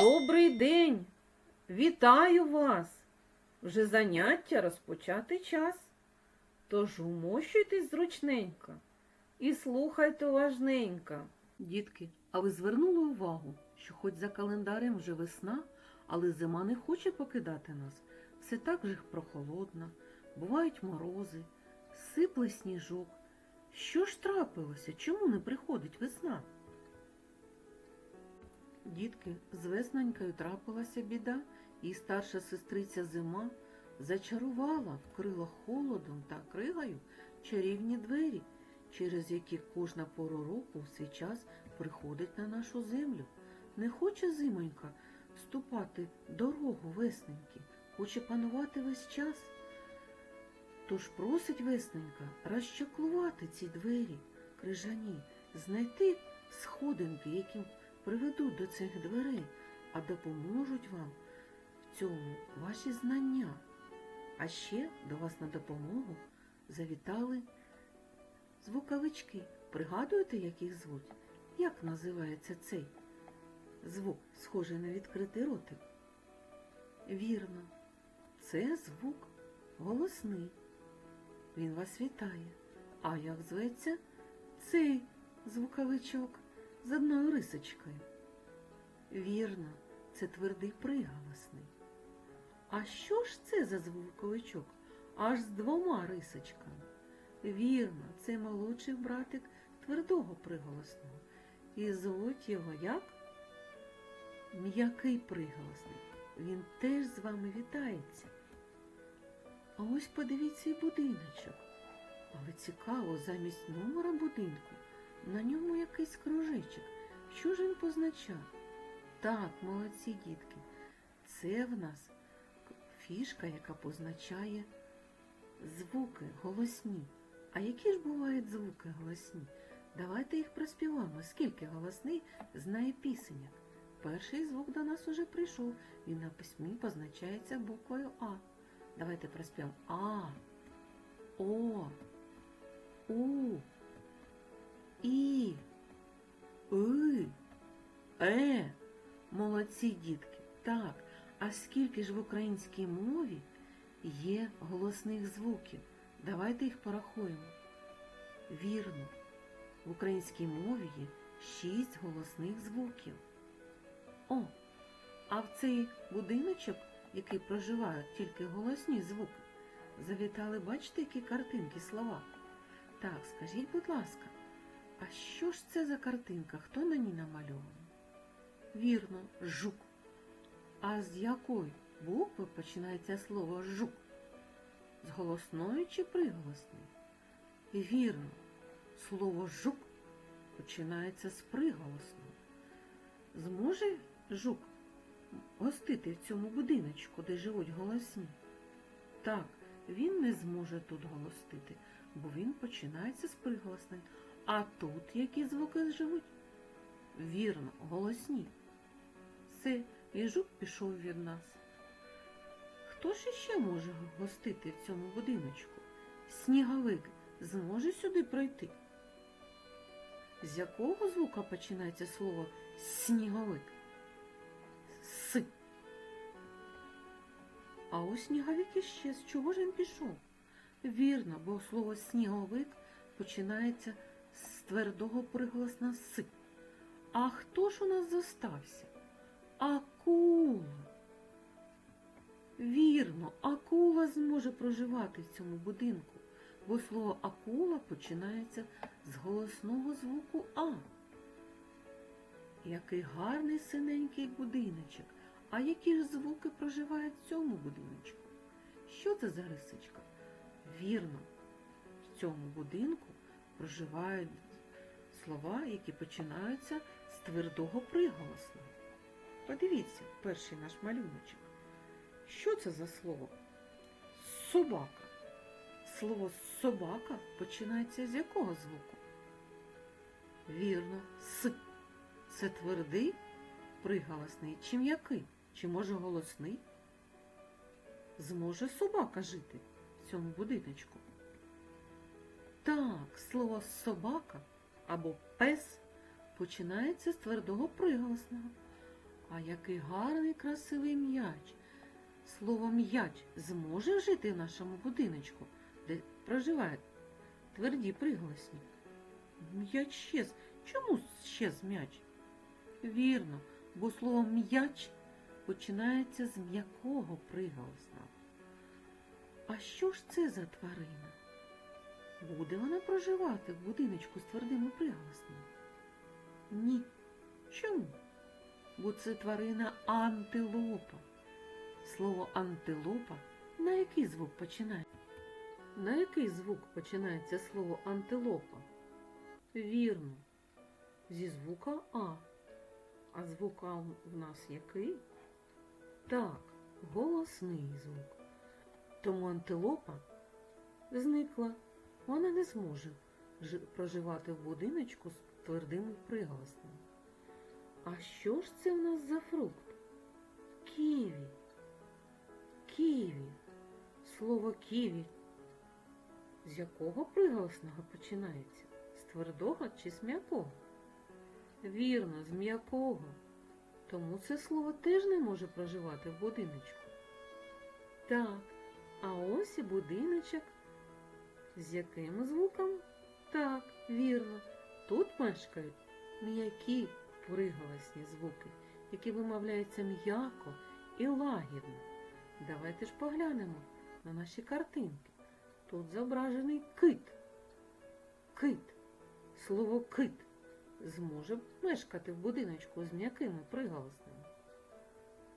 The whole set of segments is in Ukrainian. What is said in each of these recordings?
Добрий день! Вітаю вас! Вже заняття розпочати час. Тож умощуйтесь зручненько і слухайте уважненько. Дітки, а ви звернули увагу, що хоч за календарем вже весна, але зима не хоче покидати нас. Все так же прохолодно, бувають морози, сипле сніжок. Що ж трапилося? Чому не приходить весна? Дітки, з веснонькою трапилася біда, і старша сестриця зима зачарувала, вкрила холодом та кригою чарівні двері, через які кожна пора року в свій час приходить на нашу землю. Не хоче зимонька вступати дорогу весненьки, хоче панувати весь час. Тож просить весненька розчаклувати ці двері крижані, знайти сходинки, які приведуть до цих дверей, а допоможуть вам в цьому ваші знання. А ще до вас на допомогу завітали звуковички. Пригадуєте, як їх звуть? Як називається цей звук, схожий на відкритий ротик? Вірно, це звук голосний. Він вас вітає. А як зветься цей звуковичок з одною рисочкою? Вірно, це твердий приголосний. А що ж це за звуковичок? Аж з двома рисочками. Вірно, це молодший братик твердого приголосного. І звуть його як? М'який приголосний. Він теж з вами вітається. А ось подивіться і будиночок. Але цікаво, замість номера будинку на ньому якийсь кружечок. Що ж він позначає? Так, молодці дітки, це в нас фішка, яка позначає звуки голосні. А які ж бувають звуки голосні? Давайте їх проспіваємо. Скільки голосний знає пісеньок. Перший звук до нас уже прийшов. Він на письмі позначається буквою А. Давайте проспіваємо А, О, У, І, И, Е. Молодці дітки. Так, а скільки ж в українській мові є голосних звуків? Давайте їх порахуємо. Вірно, в українській мові є шість голосних звуків. О, а в цей будиночок, який проживають тільки голосні звуки, завітали, бачите, які картинки, слова. Так, скажіть, будь ласка, а що ж це за картинка? Хто на ній намальований? Вірно, жук. А з якої букви починається слово жук? З голосної чи приголосної? Вірно, слово жук починається з приголосної. Зможе жук гостити в цьому будиночку, де живуть голосні? Так, він не зможе тут гостити, бо він починається з приголосної. А тут які звуки живуть? Вірно, голосні. Все, жук пішов від нас. Хто ж іще може гостити в цьому будиночку? Сніговик зможе сюди пройти? З якого звука починається слово сніговик? С. А ось сніговик іще. З чого ж він пішов? Вірно, бо слово сніговик починається твердого приголосна С. А хто ж у нас зостався? Акула. Вірно, акула зможе проживати в цьому будинку, бо слово акула починається з голосного звуку А. Який гарний синенький будиночок. А які ж звуки проживають в цьому будиночку? Що це за рисочка? Вірно, в цьому будинку проживають слова, які починаються з твердого приголосного. Подивіться, перший наш малюночок. Що це за слово? Собака. Слово собака починається з якого звуку? Вірно, с. Це твердий приголосний чи м'який? Чи може голосний? Зможе собака жити в цьому будиночку? Так, слово собака або пес починається з твердого приголосного. А який гарний красивий м'яч. Слово м'яч зможе жити в нашому будиночку, де проживають тверді приголосні. М'яч щез. Чому щез м'яч? Вірно, бо слово м'яч починається з м'якого приголосного. А що ж це за тварина? Буде вона проживати в будиночку з твердими приголосними? Ні. Чому? Бо це тварина антилопа. Слово антилопа на який звук починає? На який звук починається слово антилопа? Вірно. Зі звука А. А звук А в нас який? Так, голосний звук. Тому антилопа зникла. Вона не зможе проживати в будиночку з твердими приголосними. А що ж це в нас за фрукт? Ківі. Ківі. Слово ківі. З якого приголосного починається? З твердого чи з м'якого? Вірно, з м'якого. Тому це слово теж не може проживати в будиночку. Так, а ось і будиночок. З яким звуком? Так, вірно. Тут мешкають м'які приголосні звуки, які вимовляються м'яко і лагідно. Давайте ж поглянемо на наші картинки. Тут зображений кит. Кит. Слово кит зможе мешкати в будиночку з м'якими приголосними?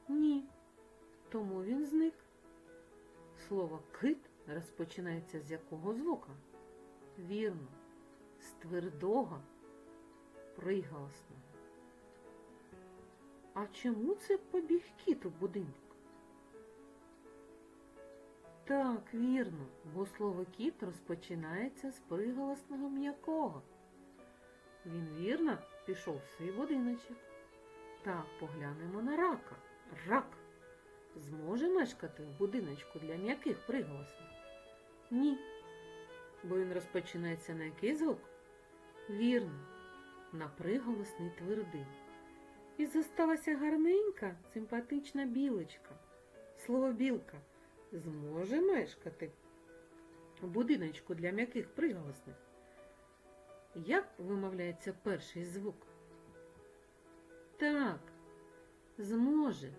Ні. Тому він зник. Слово кит розпочинається з якого звука? Вірно, з твердого приголосного. А чому це побіг кіт у будинок? Так, вірно, бо слово кіт розпочинається з приголосного м'якого. Він вірно пішов в свій будиночок. Так, поглянемо на рака. Рак зможе мешкати в будиночку для м'яких приголосних? Ні. Бо він розпочинається на який звук? Вірно, на приголосний твердий. І зосталася гарненька, симпатична білочка. Слово білка зможе мешкати в будиночку для м'яких приголосних. Як вимовляється перший звук? Так, зможе,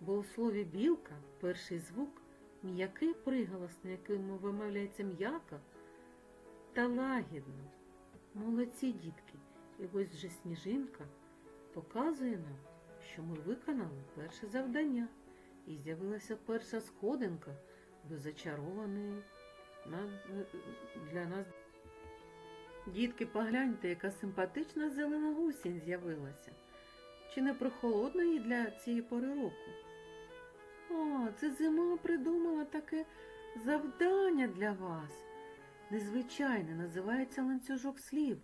бо у слові білка перший звук м'який приголосний, який вимовляється м'яко та лагідно. Молодці дітки! І ось вже сніжинка показує нам, що ми виконали перше завдання, і з'явилася перша сходинка до зачарованої для нас. Дітки, погляньте, яка симпатична зелена гусінь з'явилася. Чи не прохолодно їй для цієї пори року? О, це зима придумала таке завдання для вас. Незвичайне, називається ланцюжок слів.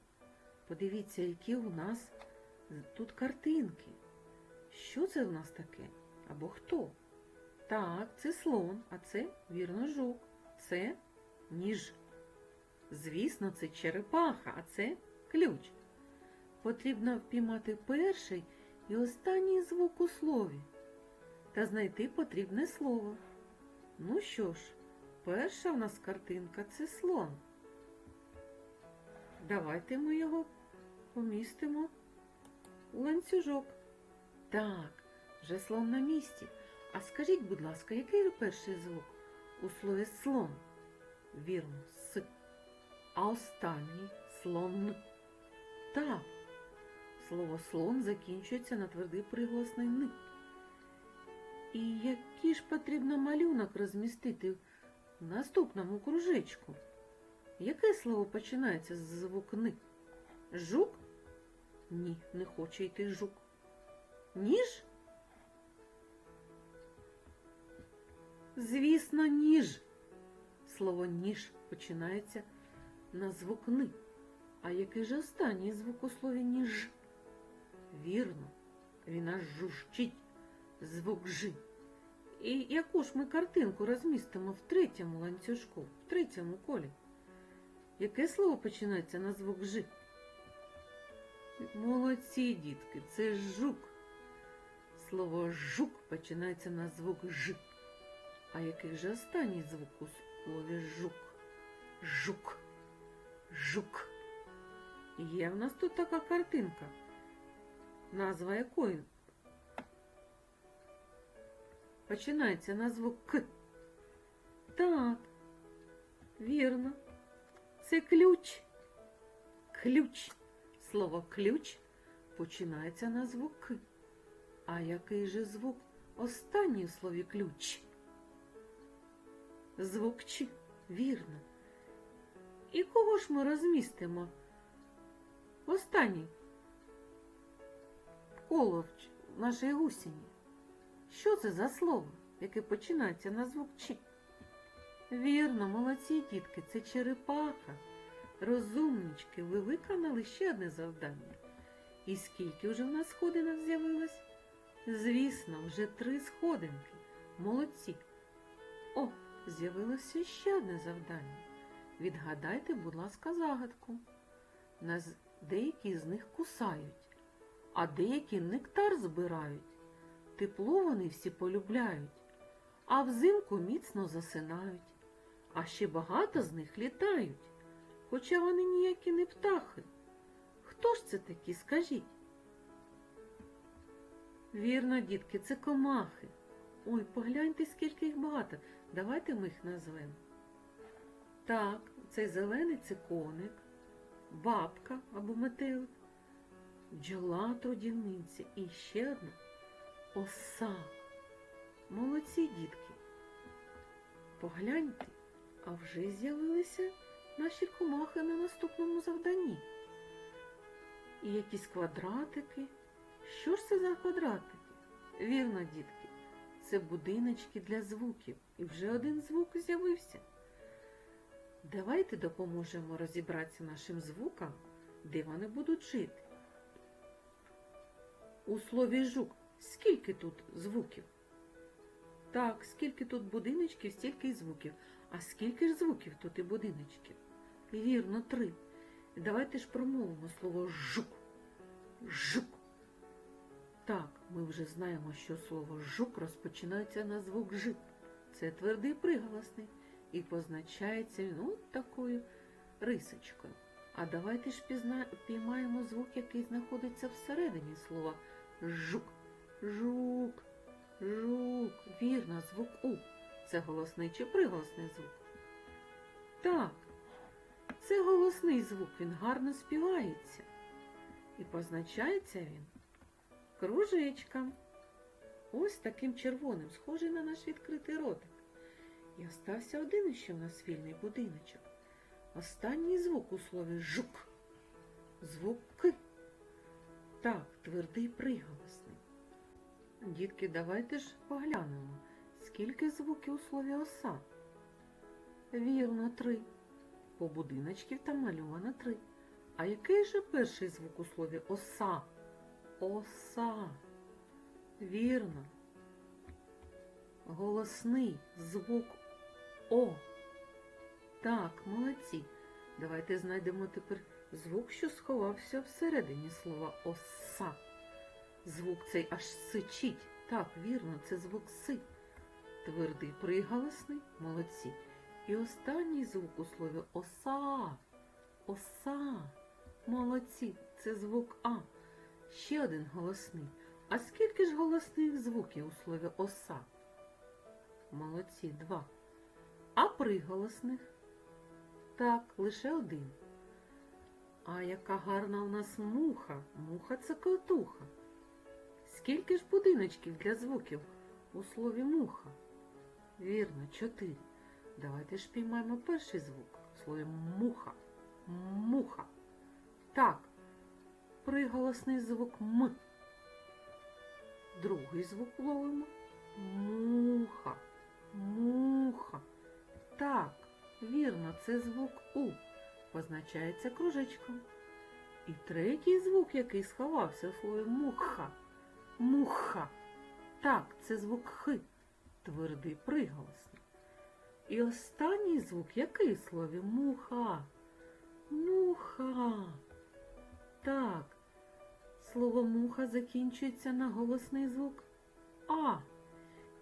Подивіться, які у нас тут картинки. Що це в нас таке? Або хто? Так, це слон, а це вірно. Це ніж. Звісно, це черепаха, а це ключ. Потрібно впіймати перший і останній звук у слові та знайти потрібне слово. Ну що ж, перша в нас картинка це слон. Давайте ми його помістимо у ланцюжок. Так, вже слон на місці. А скажіть, будь ласка, який перший звук у слові слон? Вірно, с. А останній слон. Так. Слово слон закінчується на твердий приголосний ни. І який ж потрібно малюнок розмістити в наступному кружечку? Яке слово починається з звук? Жук? Ні, не хоче йти жук. Ніж? Звісно, ніж. Слово ніж починається на звук ни. А який же останній звук у слові ніж? Вірно, він аж жужчить звук Ж. І яку ж ми картинку розмістимо в третьому ланцюжку, в третьому колі? Яке слово починається на звук Ж? Молодці, дітки, це жук. Слово жук починається на звук Ж. А який же останній звук у слові жук? Жук. Жук. Є в нас тут така картинка. Назва якої? Починається на звук К. Так, вірно. Це ключ. Ключ. Слово ключ починається на звук К. А який же звук останній у слові ключ? Звук Ч. Вірно. І кого ж ми розмістимо? Останній коло в нашій гусіні. Що це за слово, яке починається на звук Ч? Вірно, молодці дітки, це черепаха. Розумнички, ви виконали ще одне завдання. І скільки вже в нас сходинок з'явилось? Звісно, вже три сходинки. Молодці. О, з'явилося ще одне завдання. Відгадайте, будь ласка, загадку. Нас деякі з них кусають, а деякі нектар збирають. Тепло вони всі полюбляють, а взимку міцно засинають. А ще багато з них літають, хоча вони ніякі не птахи. Хто ж це такі, скажіть? Вірно, дітки, це комахи. Ой, погляньте, скільки їх багато. Давайте ми їх назвемо. Так, цей зелений це коник, бабка або метелик, бджола трудівниця і ще одна оса. Молодці дітки. Погляньте, а вже з'явилися наші комахи на наступному завданні. І якісь квадратики. Що ж це за квадратики? Вірно, дітки, це будиночки для звуків. І вже один звук з'явився. Давайте допоможемо розібратися нашим звукам, де вони будуть жити. У слові жук скільки тут звуків? Так, скільки тут будиночків, стільки й звуків. А скільки ж звуків тут і будиночків? Вірно, три. Давайте ж промовимо слово жук. Жук. Так, ми вже знаємо, що слово жук розпочинається на звук Ж. Це твердий приголосний і позначається він от такою рисочкою. А давайте ж пізна... піймаємо звук, який знаходиться всередині слова жук. Жук, жук. Вірно, звук У. Це голосний чи приголосний звук? Так, це голосний звук, він гарно співається. І позначається він кружечком. Ось таким червоним, схожий на наш відкритий ротик. І остався один іще в нас вільний будиночок. Останній звук у слові жук. Звук К. Так, твердий приголосний. Дітки, давайте ж поглянемо, скільки звуків у слові оса. Вірно, три. По будиночків там мальовано три. А який же перший звук у слові оса? Оса. Вірно. Голосний звук О. Так, молодці. Давайте знайдемо тепер звук, що сховався всередині слова оса. Звук цей аж сичить. Так, вірно, це звук си. Твердий приголосний, молодці. І останній звук у слові оса. Оса. Молодці. Це звук А. Ще один голосний. А скільки ж голосних звуків у слові оса? Молодці, два. А приголосних? Так, лише один. А яка гарна у нас муха. Муха це котуха. Скільки ж будиночків для звуків у слові муха? Вірно, чотири. Давайте ж піймаємо перший звук в слові муха. Муха. Так, приголосний звук М. Другий звук ловимо. Муха. Муха. Так, вірно, це звук У. Позначається кружечком. І третій звук, який сховався в слові муха. Муха. Так, це звук Х. Твердий приголосний. І останній звук, який слові муха. Муха. Так, слово муха закінчується на голосний звук А.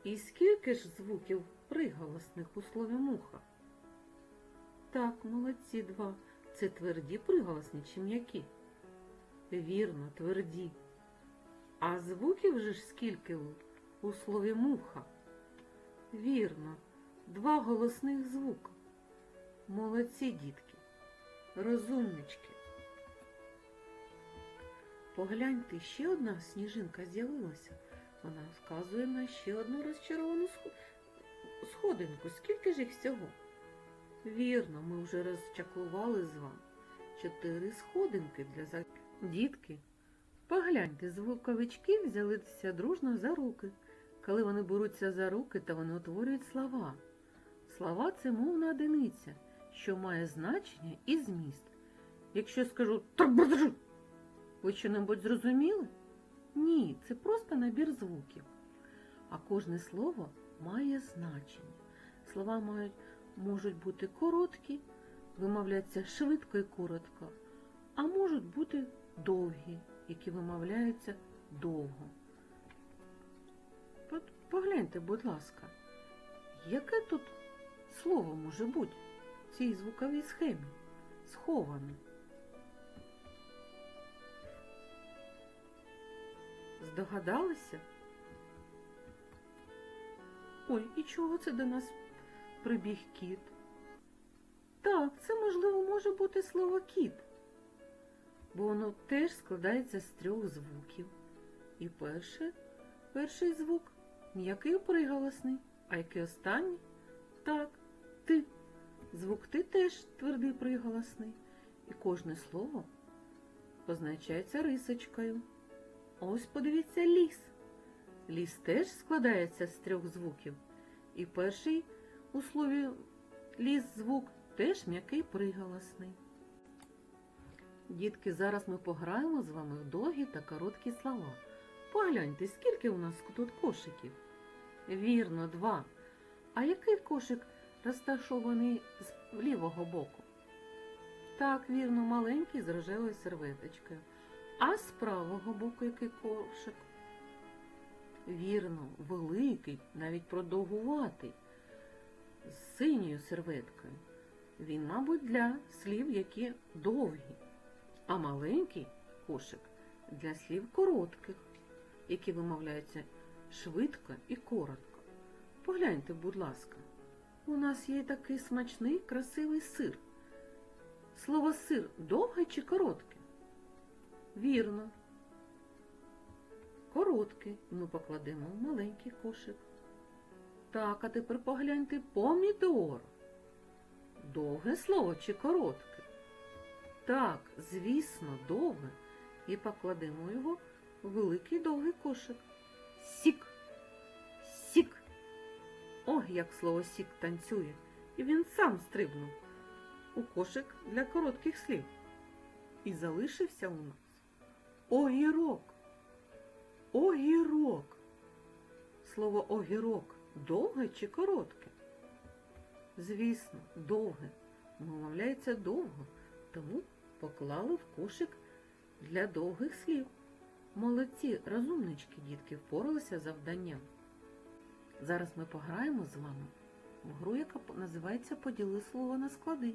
І скільки ж звуків приголосних у слові муха? Так, молодці два. Це тверді приголосні чи м'які? Вірно, тверді. А звуків же ж скільки у, слові муха? Вірно, два голосних звука. Молодці, дітки, розумнички. Погляньте, ще одна сніжинка з'явилася. Вона вказує на ще одну розчаровану сходинку. Скільки ж їх всього? Вірно, ми вже розчаклували з вами. Чотири сходинки для за... Дітки, погляньте, звуковички взялися дружно за руки. Коли вони беруться за руки, то вони утворюють слова. Слова це мовна одиниця, що має значення і зміст. Якщо я скажу «Тарбарджу», ви що-небудь зрозуміли? Ні, це просто набір звуків. А кожне слово має значення. Слова мають, можуть бути короткі, вимовляються швидко і коротко, а можуть бути довгі, які вимовляються довго. Погляньте, будь ласка, яке тут слово може бути в цій звуковій схемі сховане? Здогадалися? Ой, і чого це до нас прибіг кіт? Так, це можливо може бути слово кіт, бо воно теж складається з трьох звуків. І перше, перший звук м'який приголосний, а який останній? Так, ти. Звук ти теж твердий приголосний. І кожне слово позначається рисочкою. Ось подивіться ліс. Ліс теж складається з трьох звуків. І перший у слові ліс звук теж м'який приголосний. Дітки, зараз ми пограємо з вами в довгі та короткі слова. Погляньте, скільки у нас тут кошиків? Вірно, два. А який кошик розташований з лівого боку? Так, вірно, маленький з рожевою серветочкою. А з правого боку який кошик? Вірно, великий, навіть продовгуватий, з синьою серветкою. Він, мабуть, для слів, які довгі, а маленький кошик для слів коротких, які вимовляються швидко і коротко. Погляньте, будь ласка, у нас є такий смачний, красивий сир. Слово сир довге чи коротке? Вірно. Короткий. Ми покладемо в маленький кошик. Так, а тепер погляньте помідор. Довге слово чи коротке? Так, звісно, довге. І покладемо його в великий довгий кошик. Сік. Сік. Ох, як слово сік танцює. І він сам стрибнув у кошик для коротких слів. І залишився у нас огірок. Огірок. Слово огірок довге чи коротке? Звісно, довге. Вимовляється довго, тому поклали в кошик для довгих слів. Молодці, розумнички, дітки, впоралися з завданням. Зараз ми пограємо з вами в гру, яка називається Поділи слово на склади.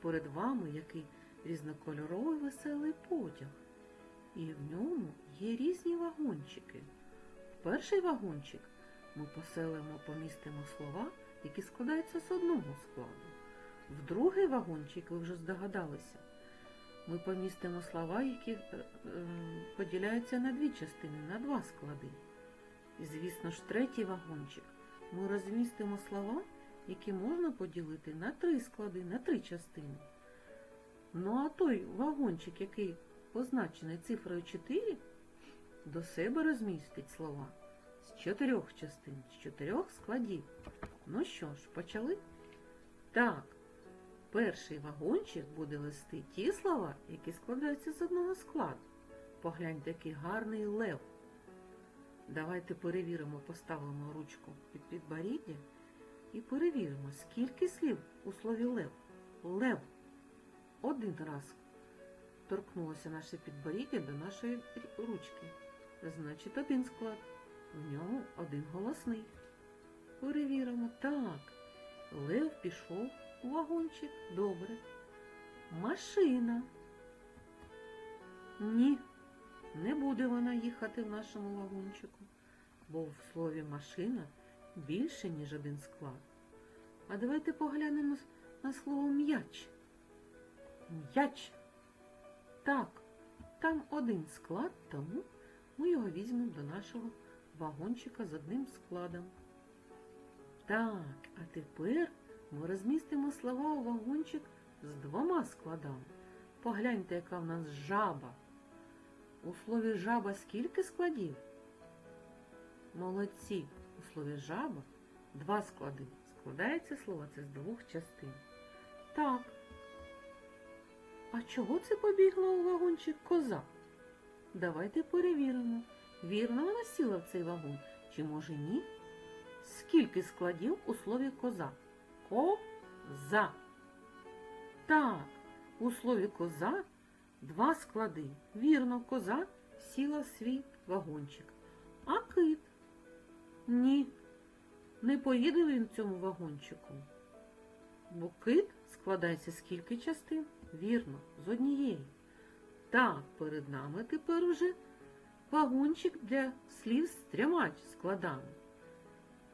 Перед вами який різнокольоровий веселий потяг. І в ньому є різні вагончики. В перший вагончик ми поселимо, помістимо слова, які складаються з одного складу. В другий вагончик, ви вже здогадалися, ми помістимо слова, які е, е, поділяються на дві частини, на два склади. І, звісно ж, третій вагончик ми розмістимо слова, які можна поділити на три склади, на три частини. Ну а той вагончик, який позначений цифрою 4, до себе розмістить слова з чотирьох частин, з чотирьох складів. Ну що ж, почали? Так, перший вагончик буде вести ті слова, які складаються з одного складу. Погляньте, який гарний лев. Давайте перевіримо, поставимо ручку під підборіддя і перевіримо, скільки слів у слові лев. Лев. Один раз торкнулося наше підборіддя до нашої ручки. Значить, один склад. В ньому один голосний. Перевіримо. Так. Лев пішов вагончик. Добре. Машина. Ні, не буде вона їхати в нашому вагончику, бо в слові машина більше, ніж один склад. А давайте поглянемо на слово м'яч. М'яч. Так, там один склад, тому ми його візьмемо до нашого вагончика з одним складом. Так, а тепер ми розмістимо слова у вагончик з двома складами. Погляньте, яка в нас жаба. У слові жаба скільки складів? Молодці. У слові жаба два склади. Складається слово це з двох частин. Так. А чого це побігла у вагончик коза? Давайте перевіримо, вірно вона сіла в цей вагон, чи може ні? Скільки складів у слові коза? Коза. Так, у слові коза два склади. Вірно, коза сіла в свій вагончик. А кит? Ні, не поїде він в цьому вагончику. Бо кит складається з скільки частин? Вірно, з однієї. Так, перед нами тепер уже вагончик для слів трьома складами.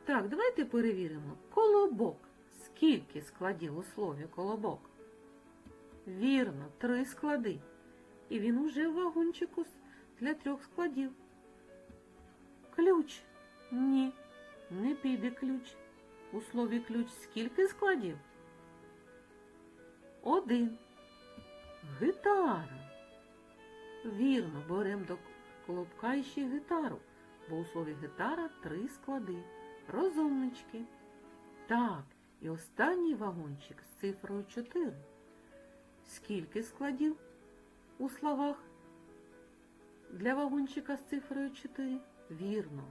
Так, давайте перевіримо. Колобок. Скільки складів у слові колобок? Вірно, три склади. І він уже в вагончику для трьох складів. Ключ. Ні, не піде ключ. У слові ключ скільки складів? Один. Гитара. Вірно, беремо до колобка іще гітару, бо у слові гітара три склади. Розумнички. Так, і останній вагончик з цифрою 4. Скільки складів у словах для вагончика з цифрою 4? Вірно.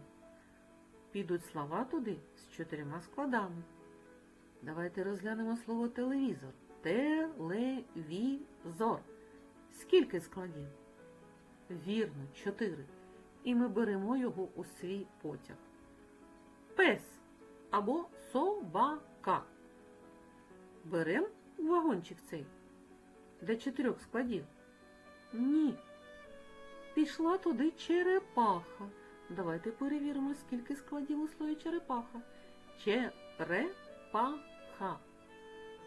Підуть слова туди з чотирма складами. Давайте розглянемо слово телевізор. Телевізор. Скільки складів? Вірно, чотири. І ми беремо його у свій потяг. Пес або собака. Беремо вагончик цей для чотирьох складів. Ні. Пішла туди черепаха. Давайте перевіримо, скільки складів у слові черепаха. Черепаха.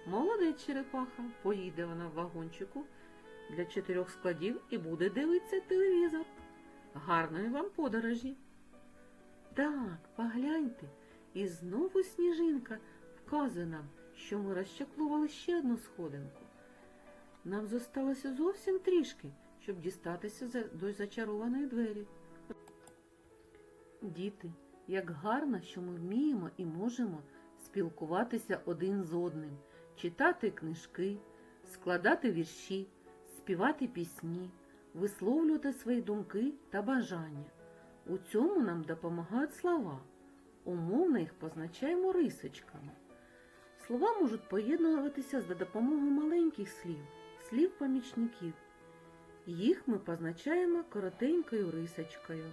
Молодець черепаха. Поїде вона в вагончику для чотирьох складів і буде дивитися телевізор. Гарної вам подорожі. Так, погляньте, і знову сніжинка вказує нам, що ми розчаклували ще одну сходинку. Нам зосталося зовсім трішки, щоб дістатися до зачарованої двері. Діти, як гарно, що ми вміємо і можемо спілкуватися один з одним, читати книжки, складати вірші, співати пісні, висловлювати свої думки та бажання. У цьому нам допомагають слова. Умовно їх позначаємо рисочками. Слова можуть поєднуватися за допомогою маленьких слів, слів-помічників. Їх ми позначаємо коротенькою рисочкою.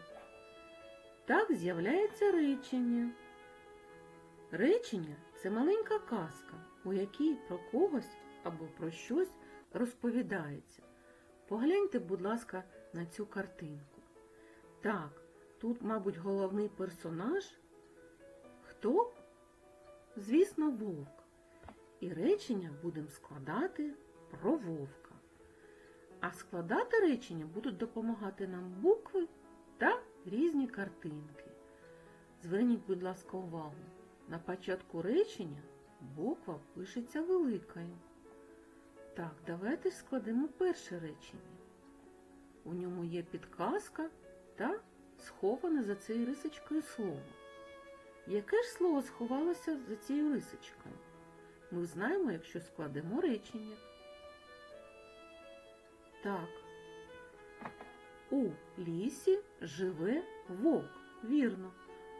Так з'являється речення. Речення це маленька казка, у якій про когось або про щось розповідається. Погляньте, будь ласка, на цю картинку. Так, тут, мабуть, головний персонаж. Хто? Звісно, вовк. І речення будемо складати про вовка. А складати речення будуть допомагати нам букви та різні картинки. Зверніть, будь ласка, увагу. На початку речення буква пишеться великою. Так, давайте ж складемо перше речення. У ньому є підказка та сховане за цією рисочкою слово. Яке ж слово сховалося за цією рисочкою? Ми знаємо, якщо складемо речення. Так. У лісі живе вовк. Вірно.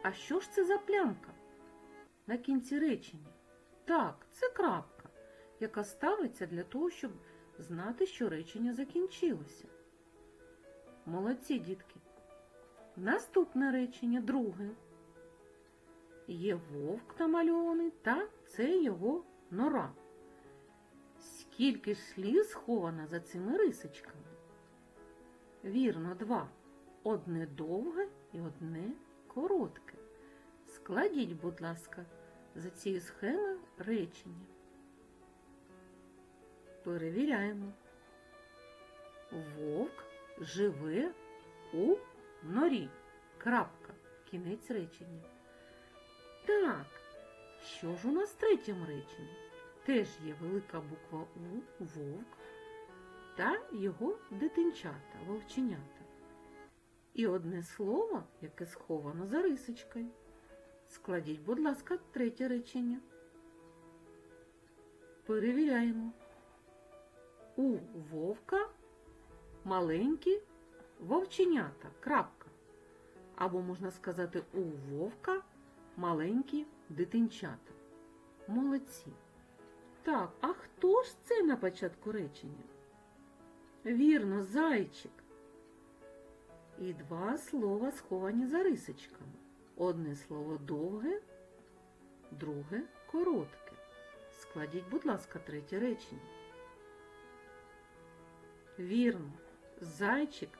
А що ж це за плямка? На кінці речення. Так, це крапка, яка ставиться для того, щоб знати, що речення закінчилося. Молодці, дітки. Наступне речення, друге. Є вовк намальований, та це його нора. Скільки ж слів сховано за цими рисочками? Вірно, два. Одне довге і одне коротке. Складіть, будь ласка, за цією схемою речення. Перевіряємо. Вовк живе у норі. Крапка. Кінець речення. Так, що ж у нас в третьому реченні? Теж є велика буква У, вовк та його дитинчата, вовченята. І одне слово, яке сховано за рисочкою. Складіть, будь ласка, третє речення. Перевіряємо. У вовка маленькі вовченята. Крапка. Або можна сказати, у вовка маленькі дитинчата. Молодці. Так, а хто ж це на початку речення? Вірно, зайчик. І два слова сховані за рисочками. Одне слово довге, друге коротке. Складіть, будь ласка, третє речення. Вірно, зайчик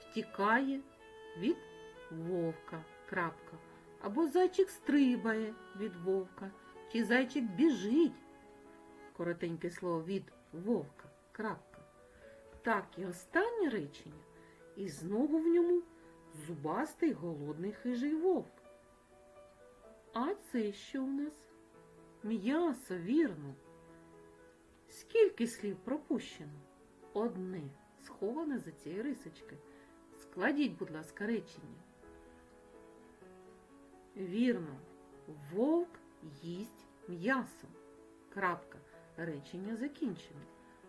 втікає від вовка. Крапка. Або зайчик стрибає від вовка, чи зайчик біжить. Коротеньке слово від вовка. Крапка. Так і останнє речення. І знову в ньому зубастий голодний хижий вовк. А це що в нас? М'ясо, вірно. Скільки слів пропущено? Одне, сховане за цією рисочкою. Складіть, будь ласка, речення. Вірно, вовк їсть м'ясо. Крапка. Речення закінчено.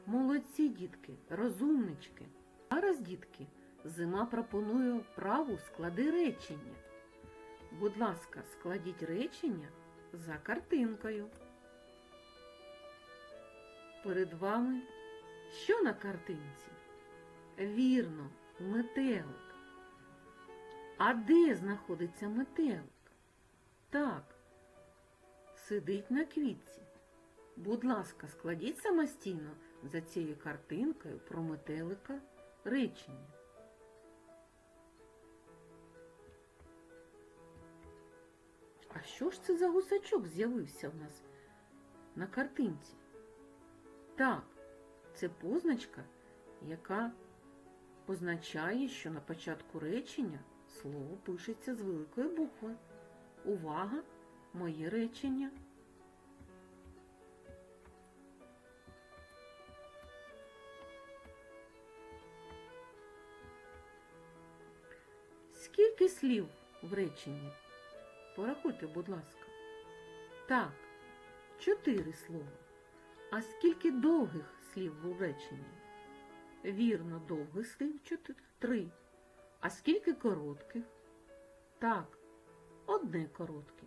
Молодці, дітки, розумнички. Зараз, дітки, зима пропонує вправу склади речення. Будь ласка, складіть речення за картинкою. Перед вами що на картинці? Вірно, метелик. А де знаходиться метелик? Так, сидить на квітці. Будь ласка, складіть самостійно за цією картинкою про метелика речення. А що ж це за гусачок з'явився в нас на картинці? Так, це позначка, яка позначає, що на початку речення слово пишеться з великої букви. Увага! Моє речення. Скільки слів в реченні? Порахуйте, будь ласка. Так, чотири слова. А скільки довгих слів в реченні? Вірно, довгих слів. Три. А скільки коротких? Так, одне коротке.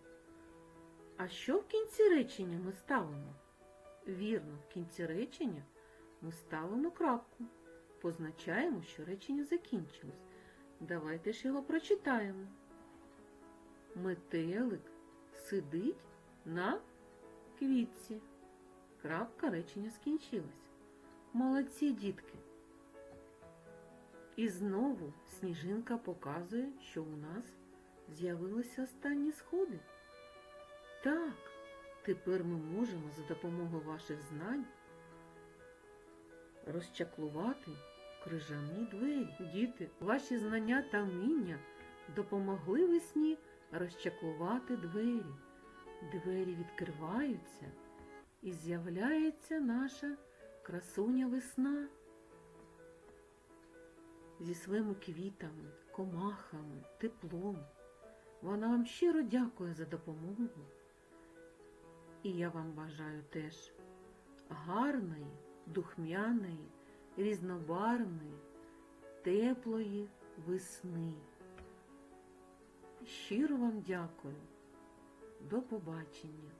А що в кінці речення ми ставимо? Вірно, в кінці речення ми ставимо крапку. Позначаємо, що речення закінчилось. Давайте ж його прочитаємо. Метелик сидить на квітці. Крапка речення скінчилась. Молодці дітки. І знову сніжинка показує, що у нас з'явилися останні сходи. Так, тепер ми можемо за допомогою ваших знань розчаклувати крижані двері. Діти, ваші знання та вміння допомогли весні розчаклувати двері. Двері відкриваються і з'являється наша красуня весна зі своїми квітами, комахами, теплом. Вона вам щиро дякує за допомогу. І я вам бажаю теж гарної, духмяної, різнобарної, теплої весни. Щиро вам дякую. До побачення.